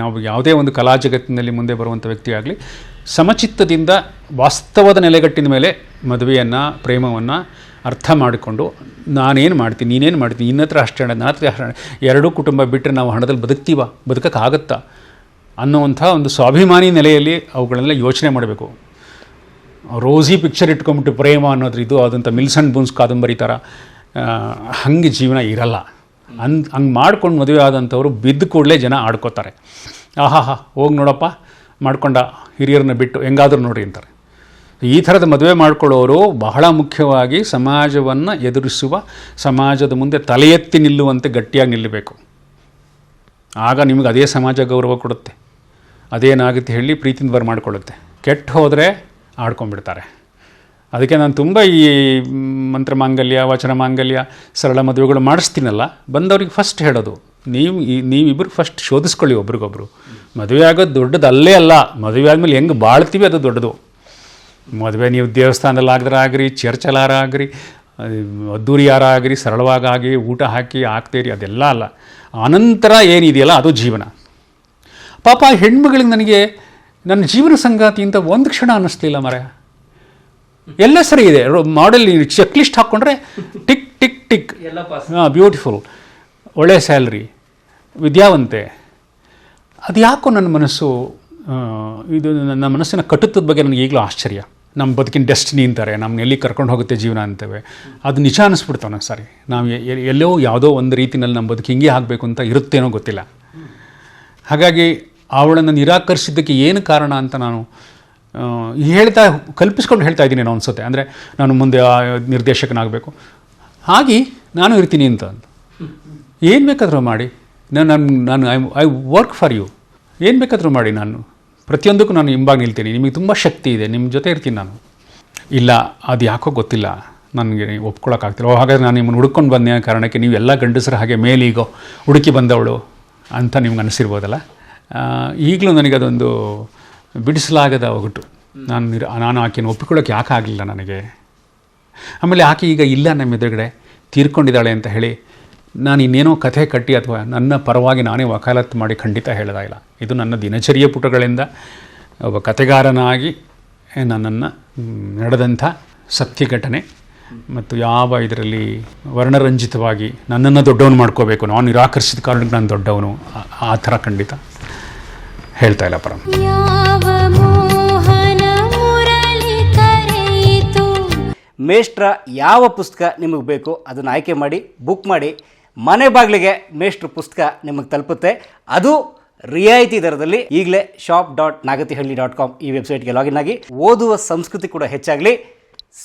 ನಾವು ಯಾವುದೇ ಒಂದು ಕಲಾ ಜಗತ್ತಿನಲ್ಲಿ ಮುಂದೆ ಬರುವಂಥ ವ್ಯಕ್ತಿ ಆಗಲಿ ಸಮಚಿತ್ತದಿಂದ ವಾಸ್ತವದ ನೆಲೆಗಟ್ಟಿನ ಮೇಲೆ ಮದುವೆಯನ್ನು, ಪ್ರೇಮವನ್ನು ಅರ್ಥ ಮಾಡಿಕೊಂಡು ನಾನೇನು ಮಾಡ್ತೀನಿ, ನೀನೇನು ಮಾಡ್ತೀನಿ ಇನ್ನತ್ರ ಅಷ್ಟೇ ಹಣ ಎರಡೂ ಕುಟುಂಬ ಬಿಟ್ಟರೆ ನಾವು ಹಣದಲ್ಲಿ ಬದುಕ್ತೀವ, ಬದುಕೋಕ್ಕಾಗತ್ತಾ ಅನ್ನೋವಂಥ ಒಂದು ಸ್ವಾಭಿಮಾನಿ ನೆಲೆಯಲ್ಲಿ ಅವುಗಳನ್ನೆಲ್ಲ ಯೋಚನೆ ಮಾಡಬೇಕು. ರೋಸಿ ಪಿಕ್ಚರ್ ಇಟ್ಕೊಂಬಿಟ್ಟು ಪ್ರೇಮ ಅನ್ನೋದ್ರ ಇದು ಅದಂಥ ಮಿಲ್ಸನ್ ಬೂನ್ಸ್ ಕಾದಂಬರಿ ಥರ ಹಂಗೆ ಜೀವನ ಇರಲ್ಲ. ಅನ್ ಹಂಗೆ ಮಾಡ್ಕೊಂಡು ಮದುವೆ ಆದಂಥವ್ರು ಬಿದ್ದ ಕೂಡಲೇ ಜನ ಆಡ್ಕೋತಾರೆ. ಆಹಾಹಾ ಹೋಗಿ ನೋಡಪ್ಪ, ಮಾಡ್ಕೊಂಡ ಹಿರಿಯರನ್ನ ಬಿಟ್ಟು ಹೆಂಗಾದ್ರೂ ನೋಡಿ ಅಂತಾರೆ. ಈ ಥರದ ಮದುವೆ ಮಾಡ್ಕೊಳ್ಳೋರು ಬಹಳ ಮುಖ್ಯವಾಗಿ ಸಮಾಜವನ್ನು ಎದುರಿಸುವ ಸಮಾಜದ ಮುಂದೆ ತಲೆ ಎತ್ತಿ ನಿಲ್ಲುವಂತೆ ಗಟ್ಟಿಯಾಗಿ ನಿಲ್ಲಬೇಕು ಆಗ ನಿಮಗೆ ಅದೇ ಸಮಾಜ ಗೌರವ ಕೊಡುತ್ತೆ. ಅದೇನಾಗುತ್ತೆ ಹೇಳಿ ಪ್ರೀತಿಯಿಂದ ಬರ್ ಮಾಡಿಕೊಳ್ಳುತ್ತೆ. ಕೆಟ್ಟು ಹೋದರೆ ಆಡ್ಕೊಂಡ್ಬಿಡ್ತಾರೆ. ಅದಕ್ಕೆ ನಾನು ತುಂಬ ಈ ಮಂತ್ರ ಮಾಂಗಲ್ಯ, ವಚನ ಮಾಂಗಲ್ಯ, ಸರಳ ಮದುವೆಗಳು ಮಾಡಿಸ್ತೀನಲ್ಲ, ಬಂದವ್ರಿಗೆ ಫಸ್ಟ್ ಹೇಳೋದು. ನೀವು ನೀವಿಬ್ಬರು ಫಸ್ಟ್ ಶೋಧಿಸ್ಕೊಳ್ಳಿ ಒಬ್ರಿಗೊಬ್ರು. ಮದುವೆ ಆಗೋದು ದೊಡ್ಡದು ಅಲ್ಲೇ ಅಲ್ಲ. ಮದುವೆ ಆದಮೇಲೆ ಹೆಂಗೆ ಬಾಳ್ತೀವಿ ಅದು ದೊಡ್ಡದು. ಮದುವೆ ನೀವು ದೇವಸ್ಥಾನದಲ್ಲಿ ಆಗಿದ್ರೆ ಆಗ್ರಿ ಚರ್ಚಲಾರ ಆಗ್ರಿ ಅದ್ದೂರಿಯಾರ ಆಗ್ರಿ ಸರಳವಾಗಿ ಊಟ ಹಾಕಿ ಹಾಕ್ತೀರಿ ಅದೆಲ್ಲ ಅಲ್ಲ. ಅನಂತರ ಏನಿದೆಯಲ್ಲ ಅದು ಜೀವನ. ಪಾಪ ಹೆಣ್ಮಗಳಿಗೆ ನನಗೆ ನನ್ನ ಜೀವನ ಸಂಗಾತಿ ಅಂತ ಒಂದು ಕ್ಷಣ ಅನ್ನಿಸ್ಲಿಲ್ಲ ಮರ ಎಲ್ಲ ಸರಿ ಇದೆ. ಮಾಡೆಲ್ ಚೆಕ್ ಲಿಸ್ಟ್ ಹಾಕ್ಕೊಂಡ್ರೆ ಟಿಕ್ ಟಿಕ್ ಟಿಕ್. ಹಾಂ ಬ್ಯೂಟಿಫುಲ್ ಒಳ್ಳೆಯ ಸ್ಯಾಲ್ರಿ ವಿದ್ಯಾವಂತೆ. ಅದು ಯಾಕೋ ನನ್ನ ಮನಸ್ಸು ಇದು ನನ್ನ ಮನಸ್ಸಿನ ಕಟ್ಟುತ್ತದ ಬಗ್ಗೆ ನನಗೆ ಈಗಲೂ ಆಶ್ಚರ್ಯ. ನಮ್ಮ ಬದುಕಿನ ಡೆಸ್ಟಿನಿ ಅಂತಾರೆ ನಮ್ಗೆ ಎಲ್ಲಿ ಕರ್ಕೊಂಡು ಹೋಗುತ್ತೆ ಜೀವನ ಅಂತೇವೆ. ಅದು ನಿಜ ಅನ್ನಿಸ್ಬಿಡ್ತಾವೆ ನಂಗೆ ಸಾರಿ. ನಾವು ಎಲ್ಲೋ ಯಾವುದೋ ಒಂದು ರೀತಿನಲ್ಲಿ ನಮ್ಮ ಬದುಕು ಹಿಂಗೆ ಆಗಬೇಕು ಅಂತ ಇರುತ್ತೇನೋ ಗೊತ್ತಿಲ್ಲ. ಹಾಗಾಗಿ ಅವಳನ್ನು ನಿರಾಕರಿಸಿದ್ದಕ್ಕೆ ಏನು ಕಾರಣ ಅಂತ ನಾನು ಹೇಳ್ತಾ ಕಲ್ಪಿಸ್ಕೊಂಡು ಹೇಳ್ತಾ ಇದ್ದೀನಿ ನಾನು ಅನ್ಸುತ್ತೆ ಅಂದರೆ ನಾನು ಮುಂದೆ ಆ ನಿರ್ದೇಶಕನಾಗಬೇಕು. ಹಾಗೆ ನಾನು ಇರ್ತೀನಿ ಅಂತ ಏನು ಬೇಕಾದರೂ ಮಾಡಿ. ನಾನು ನಾನು ನಾನು I I work for you ಏನು ಬೇಕಾದರೂ ಮಾಡಿ ನಾನು. ಪ್ರತಿಯೊಂದಕ್ಕೂ ನಾನು ಹಿಂಬಾಗಿ ನಿಲ್ತೀನಿ. ನಿಮಗೆ ತುಂಬ ಶಕ್ತಿ ಇದೆ. ನಿಮ್ಮ ಜೊತೆ ಇರ್ತೀನಿ ನಾನು. ಇಲ್ಲ, ಅದು ಯಾಕೋ ಗೊತ್ತಿಲ್ಲ. ನನಗೆ ಒಪ್ಕೊಳ್ಳೋಕ್ಕಾಗ್ತಿಲ್ಲ ಓ, ಹಾಗಾದ್ರೆ ನಾನು ನಿಮ್ಮನ್ನು ಹುಡ್ಕೊಂಡು ಬಂದೆ ಕಾರಣಕ್ಕೆ ನೀವು ಎಲ್ಲ ಗಂಡಸರ ಹಾಗೆ ಮೇಲೀಗೋ ಹುಡುಕಿ ಬಂದವಳು ಅಂತ ನಿಮ್ಗೆ ಅನಿಸಿರ್ಬೋದಲ್ಲ? ಈಗಲೂ ನನಗೆ ಅದೊಂದು ಬಿಡಿಸಲಾಗದ ಒಗಟು. ನಾನು ನಿರ ನಾನು ಆಕೆಯನ್ನು ಒಪ್ಪಿಕೊಳ್ಳೋಕೆ ಯಾಕೆ ಆಗಲಿಲ್ಲ ನನಗೆ? ಆಮೇಲೆ ಆಕೆ ಈಗ ಇಲ್ಲ ನಮ್ಮ ಎದುರುಗಡೆ, ತೀರ್ಕೊಂಡಿದ್ದಾಳೆ ಅಂತ ಹೇಳಿ, ನಾನು ಇನ್ನೇನೋ ಕಥೆ ಕಟ್ಟಿ ಅಥವಾ ನನ್ನ ಪರವಾಗಿ ನಾನೇ ವಕಾಲತ್ತು ಮಾಡಿ ಖಂಡಿತ ಇಲ್ಲ. ಇದು ನನ್ನ ದಿನಚರಿಯ ಪುಟಗಳಿಂದ ಒಬ್ಬ ಕಥೆಗಾರನಾಗಿ ನನ್ನನ್ನು ನಡೆದಂಥ ಸತ್ಯ ಘಟನೆ ಮತ್ತು ಯಾವ ಇದರಲ್ಲಿ ವರ್ಣರಂಜಿತವಾಗಿ ನನ್ನನ್ನು ದೊಡ್ಡವನು ಮಾಡ್ಕೋಬೇಕು, ನಾನು ನಿರಾಕರಿಸಿದ ಕಾರಣಕ್ಕೆ ನಾನು ದೊಡ್ಡವನು. ಆ ಥರ ಖಂಡಿತ. ಹೇಳ್ತಾ ಇಲ್ಲ ಪರಂ. ಮೇಷ್ಟ್ರ ಯಾವ ಪುಸ್ತಕ ನಿಮಗೆ ಬೇಕು ಅದನ್ನು ಆಯ್ಕೆ ಮಾಡಿ ಬುಕ್ ಮಾಡಿ ಮನೆ ಬಾಗಿಲಿಗೆ ಮೇಷ್ಟ್ರ ಪುಸ್ತಕ ನಿಮಗೆ ತಲುಪುತ್ತೆ. ಅದು ರಿಯಾಯಿತಿ ದರದಲ್ಲಿ ಈಗಲೇ shop dot Nagatihalli dot com ಈ ವೆಬ್ಸೈಟ್ಗೆ ಲಾಗಿನ್ ಆಗಿ ಓದುವ ಸಂಸ್ಕೃತಿ ಕೂಡ ಹೆಚ್ಚಾಗಲಿ.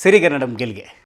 ಸಿರಿಗನ್ನಡಂ ಗೆಲ್ಗೆ.